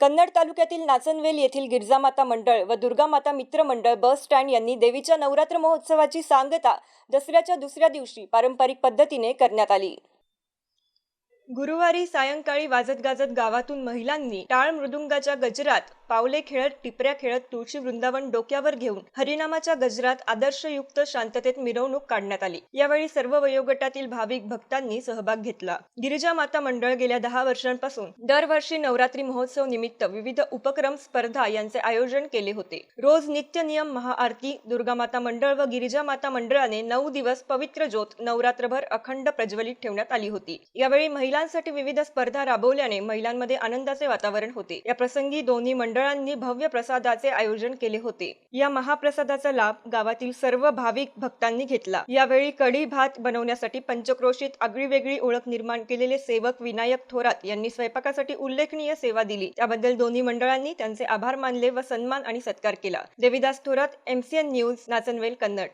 कन्नड तालुक्यातील नाचनवेल येथील गिरजामाता मंडळ व दुर्गामाता मित्र मंडळ बस स्टँड यांनी देवीच्या नवरात्र महोत्सवाची सांगता दसऱ्याच्या दुसऱ्या दिवशी पारंपरिक पद्धतीने करण्यात आली. गुरुवारी सायंकाळी वाजत गाजत गावातून महिलांनी टाळ मृदुंगाच्या गजरात पावले खेळत टिपऱ्या खेळत तुळशी वृंदावन डोक्यावर घेऊन हरिनामाच्या गजरात आदर्शयुक्त शांततेत मिरवणूक काढण्यात आली. यावेळी सर्व वयोगटातील भाविक भक्तांनी सहभाग घेतला. गिरिजा माता मंडळ गेल्या दहा वर्षांपासून दरवर्षी नवरात्री महोत्सव निमित्त विविध उपक्रम स्पर्धा यांचे आयोजन केले होते. रोज नित्य नियम महाआरती दुर्गा माता मंडळ व गिरिजा माता मंडळाने नऊ दिवस पवित्र ज्योत नवरात्रभर अखंड प्रज्वलित ठेवण्यात आली होती. यावेळी महिला महिलांसाठी विविध स्पर्धा राबवल्याने महिलांमध्ये आनंदाचे वातावरण होते. या प्रसंगी दोन्ही मंडळांनी भव्य प्रसादाचे आयोजन केले होते. या महाप्रसादाचा लाभ गावातील सर्व भाविक भक्तांनी घेतला. यावेळी कढी भात बनवण्यासाठी पंचक्रोशीत आगळीवेगळी ओळख निर्माण केलेले सेवक विनायक थोरात यांनी स्वयंपाकासाठी उल्लेखनीय सेवा दिली. त्याबद्दल दोन्ही मंडळांनी त्यांचे आभार मानले व सन्मान आणि सत्कार केला. Devidas Thorat MCN news Nachanvel Kannad.